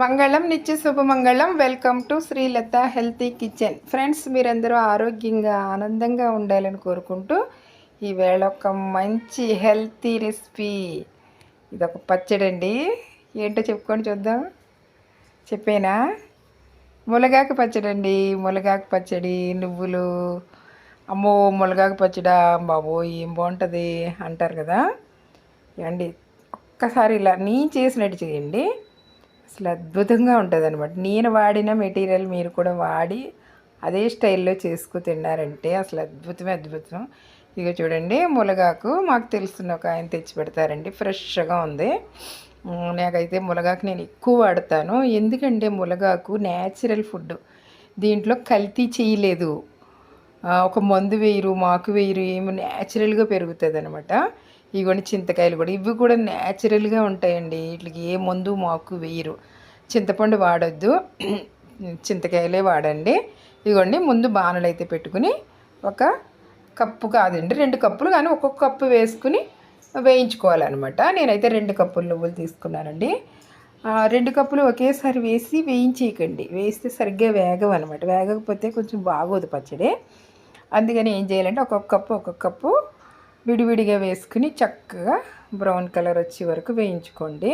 మంగళం నిత్య శుభమంగళం. Welcome to Srilatha healthy kitchen friends మీరందరూ ఆరోగ్యంగా ఆనందంగా ఉండాలని కోరుకుంటూ ఈవేళ ఒక మంచి హెల్తీ రెసిపీ ఇదొక పచ్చడి అండి ఏంటో చెప్పుకొని చూద్దాం. చెప్పేనా? ములగాకు పచ్చడి అండి ములగాకు పచ్చడి నువ్వులు. అమ్మో ములగాకు పచ్చడా? బాబో ఏం బాగుంటుంది? అంటారు కదా. అండి ఒక్కసారి ఇలా నీ చేసినట్టు చేయండి. అసలు అద్భుతంగా ఉంటుంది అనమాట నేను వాడిన మెటీరియల్ మీరు కూడా వాడి అదే స్టైల్లో చేసుకు తిన్నారంటే అసలు అద్భుతమే అద్భుతం. ఇక చూడండి ములగాకు మాకు తెలుసున్న ఒక ఆయన తెచ్చి పెడతారండి. ఫ్రెష్గా ఉంది. నాకైతే ములగాకు నేను ఎక్కువ వాడతాను. ఎందుకంటే ములగాకు న్యాచురల్ ఫుడ్. దీంట్లో కల్తీ చేయలేదు ఒక మందు వేయరు మాకు వేయరు ఏమి న్యాచురల్గా పెరుగుతుంది అనమాట ఇవన్నీ చింతకాయలు కూడా. ఇవి కూడా న్యాచురల్గా ఉంటాయండి. వీటికి ఏ మందు మాకు వేయరు. చింతపండు వాడొద్దు. చింతకాయలే వాడండి. ఇదిగోండి ముందు బాణలు అయితే పెట్టుకుని ఒక కప్పు కాదండి రెండు కప్పులు కానీ ఒక్కొక్క కప్పు వేసుకుని వేయించుకోవాలన్నమాట. నేనైతే రెండు కప్పులు నువ్వులు తీసుకున్నానండి. రెండు కప్పులు ఒకేసారి వేసి వేయించేయకండి. వేస్తే సరిగ్గా వేగం అనమాట వేగకపోతే కొంచెం బాగోదు పచ్చడి. అందుకని ఏం చేయాలంటే ఒక్కొక్క కప్పు ఒక్కొక్క కప్పు విడివిడిగా వేసుకుని చక్కగా బ్రౌన్ కలర్ వచ్చే వరకు వేయించుకోండి.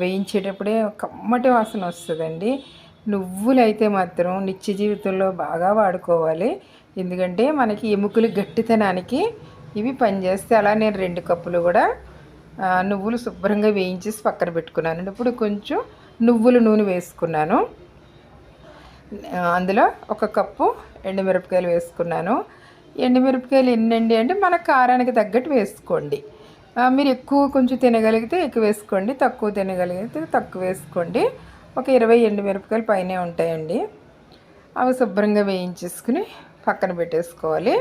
వేయించేటప్పుడే కమ్మటి వాసన వస్తుందండి. నువ్వులు అయితే మాత్రం నిత్య జీవితంలో బాగా వాడుకోవాలి. ఎందుకంటే మనకి ఎముకలు గట్టితనానికి ఇవి పనిచేస్తే అలా నేను రెండు కప్పులు కూడా నువ్వులు శుభ్రంగా వేయించేసి పక్కన పెట్టుకున్నాను. ఇప్పుడు కొంచెం నువ్వుల నూనె వేసుకున్నాను. అందులో ఒక కప్పు ఎండుమిరపకాయలు వేసుకున్నాను. ఎండుమిరపకాయలు ఎన్నండి అంటే మన కారానికి తగ్గట్టు వేసుకోండి. మీరు ఎక్కువ కొంచెం తినగలిగితే ఎక్కువ వేసుకోండి తక్కువ తినగలిగితే తక్కువ వేసుకోండి. ఒక ఇరవై ఎండుమిరపకాయలు పైనే ఉంటాయండి. అవి శుభ్రంగా వేయించేసుకుని పక్కన పెట్టేసుకోవాలి.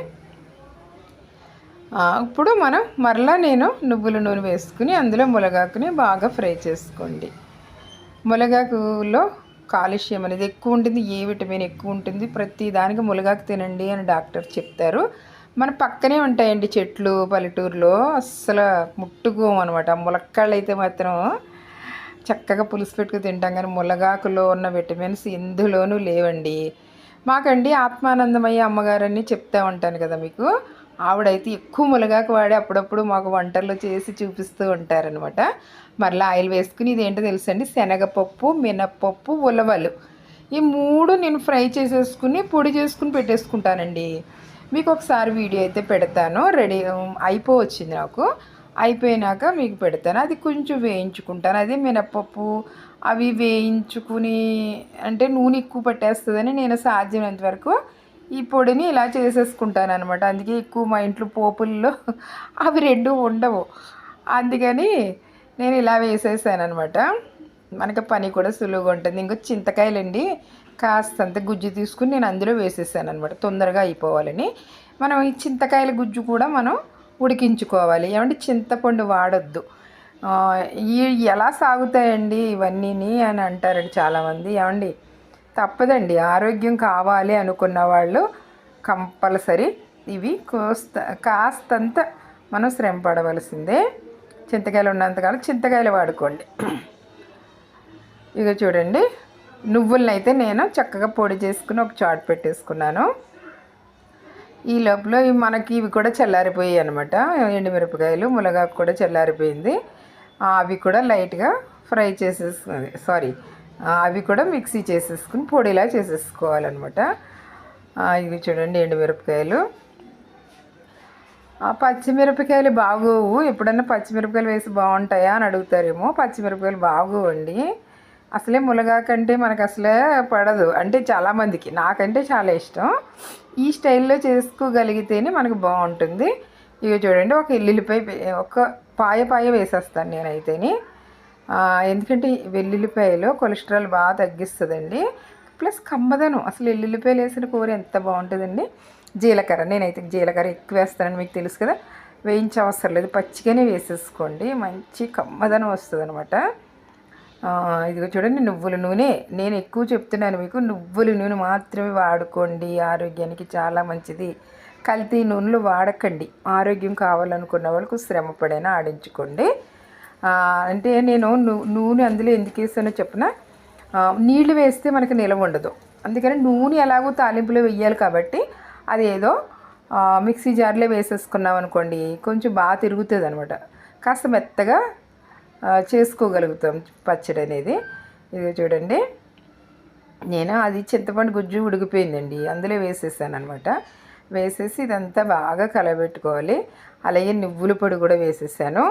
ఇప్పుడు మనం మరలా నేను నువ్వుల నూనె వేసుకుని అందులో మునగాకుని బాగా ఫ్రై చేసుకోండి. మునగాకులో కాలుష్యం అనేది ఎక్కువ ఉంటుంది ఏ విటమిన్ ఎక్కువ ఉంటుంది ప్రతి దానికి ములగాకు తినండి అని డాక్టర్ చెప్తారు. మన పక్కనే ఉంటాయండి చెట్లు పల్లెటూరులో అస్సలు ముట్టుకోము అనమాట ములక్కాళ్ళు అయితే మాత్రం చక్కగా పులుసు పెట్టుకు తింటాం కానీ ములగాకులో ఉన్న విటమిన్స్ ఎందులోనూ లేవండి. మాకండి ఆత్మానందమయ్య అమ్మగారని చెప్తా ఉంటాను కదా మీకు. ఆవిడైతే ఎక్కువ ములగాకు వాడి అప్పుడప్పుడు మాకు వంటల్లో చేసి చూపిస్తూ ఉంటారనమాట మరలా ఆయిల్ వేసుకుని ఇదేంటో తెలుసండి? శనగపప్పు మినప్పప్పు ఉలవలు. ఈ మూడు నేను ఫ్రై చేసేసుకుని పొడి చేసుకుని పెట్టేసుకుంటానండి. మీకు ఒకసారి వీడియో అయితే పెడతాను. రెడీ అయిపోవచ్చింది నాకు. అయిపోయినాక మీకు పెడతాను. అది కొంచెం వేయించుకుంటాను. అదే మినప్పప్పు అవి వేయించుకుని అంటే నూనె ఎక్కువ పట్టేస్తుందని నేను సాధ్యమైనంత వరకు ఈ పొడిని ఇలా చేసేసుకుంటాను అనమాట అందుకే ఎక్కువ మా ఇంట్లో పోపుల్లో అవి రెండు ఉండవు. అందుకని నేను ఇలా వేసేసాను అనమాట మనకి పని కూడా సులువుగా ఉంటుంది. ఇంకో చింతకాయలండి. కాస్తంత గుజ్జు తీసుకుని నేను అందులో వేసేసాను అనమాట తొందరగా అయిపోవాలని. మనం ఈ చింతకాయల గుజ్జు కూడా మనం ఉడికించుకోవాలి. ఏమంటే చింతపండు వాడొద్దు. ఈ ఎలా సాగుతాయండి ఇవన్నీని అని అంటారండి చాలామంది. ఏమండి? తప్పదండి. ఆరోగ్యం కావాలి అనుకున్న వాళ్ళు కంపల్సరీ ఇవి కోస్త కాస్తంత మనం శ్రమ పడవలసిందే. చింతకాయలు ఉన్నంతకాలం చింతకాయలు వాడుకోండి. ఇక చూడండి. నువ్వులను అయితే నేను చక్కగా పొడి చేసుకుని ఒక చాట్ పెట్టేసుకున్నాను. ఈ లోపల మనకి ఇవి కూడా చల్లారిపోయాయి అనమాట ఎండుమిరపకాయలు మునగాకు కూడా చల్లారిపోయింది. అవి కూడా లైట్గా ఫ్రై చేసేసుకుంది సారీ అవి కూడా మిక్సీ చేసేసుకుని పొడిలా చేసేసుకోవాలన్నమాట. ఇవి చూడండి ఎండుమిరపకాయలు. పచ్చిమిరపకాయలు బాగోవు. ఎప్పుడన్నా పచ్చిమిరపకాయలు వేసి బాగుంటాయా అని అడుగుతారేమో. పచ్చిమిరపకాయలు బాగోవండి. అసలే ములగాకంటే మనకు అసలే పడదు. అంటే చాలామందికి నాకంటే చాలా ఇష్టం. ఈ స్టైల్లో చేసుకోగలిగితేనే మనకు బాగుంటుంది. ఇవి చూడండి ఒక ఎల్లుల్లిపై ఒక పాయ పాయ వేసేస్తాను నేనైతేని. ఎందుకంటే వెల్లుల్లిపాయలో కొలెస్ట్రాల్ బాగా తగ్గిస్తుందండి. ప్లస్ కమ్మదనం అసలు వెల్లుల్లిపాయలు వేసిన కూర ఎంత బాగుంటుందండి. జీలకర్ర నేనైతే జీలకర్ర ఎక్కువ వేస్తానని మీకు తెలుసు కదా. వేయించే అవసరం లేదు పచ్చిగానే వేసేసుకోండి. మంచి కమ్మదనం వస్తుంది అనమాట ఇదిగో చూడండి నువ్వుల నూనె. నేను ఎక్కువ చెప్తున్నాను మీకు నువ్వుల నూనె మాత్రమే వాడుకోండి ఆరోగ్యానికి చాలా మంచిది. కల్తీ నూనెలు వాడకండి. ఆరోగ్యం కావాలనుకున్న వాళ్ళకు శ్రమ పడైనా ఆడించుకోండి. అంటే నేను నూనె అందులో ఎందుకు వేసానో చెప్పిన? నీళ్ళు వేస్తే మనకి నిలవ ఉండదు. అందుకని నూనె ఎలాగో తాలింపులో వెయ్యాలి కాబట్టి అది ఏదో మిక్సీ జార్లో వేసేసుకున్నాం అనుకోండి కొంచెం బాగా తిరుగుతుంది అనమాట కాస్త మెత్తగా చేసుకోగలుగుతాం పచ్చడి అనేది. ఇది చూడండి. నేను అది చింతపండు గుజ్జు ఉడికిపోయిందండి అందులో వేసేసాను అనమాట వేసేసి ఇదంతా బాగా కలబెట్టుకోవాలి. అలాగే నువ్వుల పొడి కూడా వేసేసాను.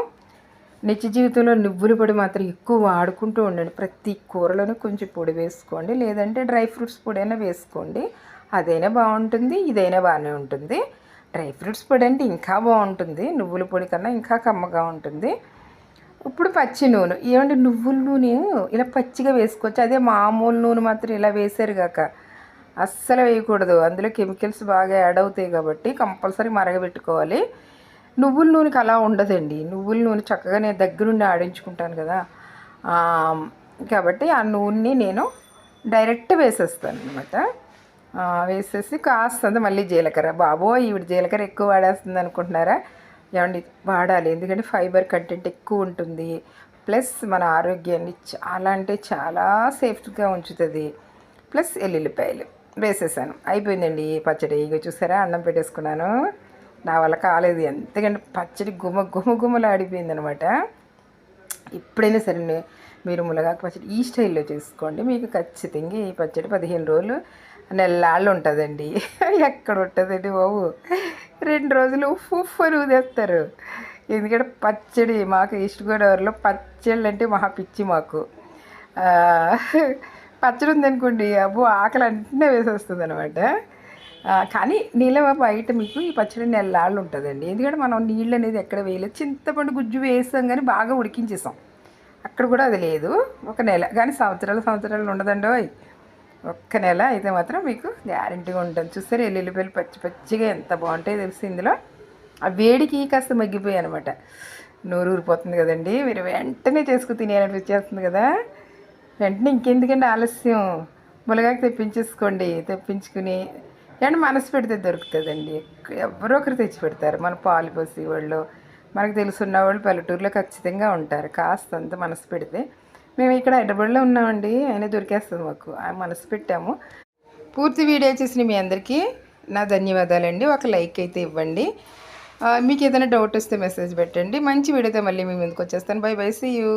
నిత్య జీవితంలో నువ్వుల పొడి మాత్రం ఎక్కువ వాడుకుంటూ ఉండండి. ప్రతి కూరలోనూ కొంచెం పొడి వేసుకోండి. లేదంటే డ్రై ఫ్రూట్స్ పొడి అయినా వేసుకోండి. అదైనా బాగుంటుంది ఇదైనా బాగానే ఉంటుంది. డ్రై ఫ్రూట్స్ పొడి అంటే ఇంకా బాగుంటుంది. నువ్వుల పొడి కన్నా ఇంకా కమ్మగా ఉంటుంది. ఇప్పుడు పచ్చి నూనె. ఏమంటే నువ్వుల నూనె ఇలా పచ్చిగా వేసుకోవచ్చు. అదే మామూలు నూనె మాత్రం ఇలా వేసారు కాక అస్సలు వేయకూడదు. అందులో కెమికల్స్ బాగా యాడ్ అవుతాయి కాబట్టి కంపల్సరీ మరగబెట్టుకోవాలి. నువ్వుల నూనెకి అలా ఉండదండి. నువ్వుల నూనె చక్కగా నేను దగ్గరుండి ఆడించుకుంటాను కదా. కాబట్టి ఆ నూనెని నేను డైరెక్ట్ వేసేస్తాను అనమాట వేసేసి కాస్తంత మళ్ళీ జీలకర్ర. బాబో ఈవిడ జీలకర్ర ఎక్కువ వాడేస్తుంది అనుకుంటున్నారా? ఏమండి వాడాలి. ఎందుకంటే ఫైబర్ కంటెంట్ ఎక్కువ ఉంటుంది. ప్లస్ మన ఆరోగ్యాన్ని చాలా అంటే చాలా సేఫ్గా ఉంచుతుంది. ప్లస్ ఎల్లుల్లిపాయలు వేసేసాను. అయిపోయిందండి పచ్చడి. ఇక చూసారా? అన్నం పెట్టేసుకున్నాను. నా వల్ల కాలేదు. ఎంతకంటే పచ్చడి గుమ గుమ గుమలాడిపోయింది అనమాట ఎప్పుడైనా సరే మీరు ములగాకు పచ్చడి ఈ స్టైల్లో చేసుకోండి. మీకు ఖచ్చితంగా ఈ పచ్చడి పదిహేను రోజులు నెల్లాళ్ళు ఉంటుందండి. ఎక్కడ ఉంటుందండి బాబు? రెండు రోజులు ఉఫ్ ఉఫ్ అని ఊదేస్తారు. ఎందుకంటే పచ్చడి మాకు ఈస్ట్ గోదావరిలో పచ్చళ్ళు అంటే మహా పిచ్చి మాకు. పచ్చడి ఉందనుకోండి అబ్బో ఆకలి అంటనే వేసేస్తుంది అనమాట కానీ నీళ్ళ బయట మీకు ఈ పచ్చడి నెల్లాళ్ళు ఉంటుందండి. ఎందుకంటే మనం నీళ్ళు అనేది ఎక్కడ వేయలేదు. చింతపండు గుజ్జు వేసాం కానీ బాగా ఉడికించేసాం. అక్కడ కూడా అది లేదు. ఒక నెల కానీ సంవత్సరాలు సంవత్సరాలు ఉండదండి ఒక్క నెల అయితే మాత్రం మీకు గ్యారంటీగా ఉంటుంది. చూస్తారు ఎల్లుల్లిపాయలు పచ్చి పచ్చిగా ఎంత బాగుంటాయో తెలుసు ఇందులో. ఆ వేడికి కాస్త మగ్గిపోయాయి అనమాట నోరు ఊరిపోతుంది కదండి. మీరు వెంటనే చేసుకుని తినేయాలనిపించేస్తుంది కదా. వెంటనే ఇంకెందుకండి ఆలస్యం? ములగాకి తెప్పించేసుకోండి. తెప్పించుకుని ఏమన్నా మనసు పెడితే దొరుకుతుందండి. ఎవరో ఒకరు తెచ్చి పెడతారు. మన పాలు పోసి వాళ్ళు మనకు తెలుసున్న వాళ్ళు పల్లెటూరులో ఖచ్చితంగా ఉంటారు. కాస్తంత మనసు పెడితే మేము ఇక్కడ హైదరాబాద్లో ఉన్నామండి. ఆయన దొరికేస్తుంది మాకు. ఆ మనసు పెట్టాము. పూర్తి వీడియో చూసిన మీ అందరికీ నా ధన్యవాదాలండి. ఒక లైక్ అయితే ఇవ్వండి. మీకు ఏదైనా డౌట్ వస్తే మెసేజ్ పెట్టండి. మంచి వీడియోతో మళ్ళీ మీ ముందుకు వచ్చేస్తాను. By bye see you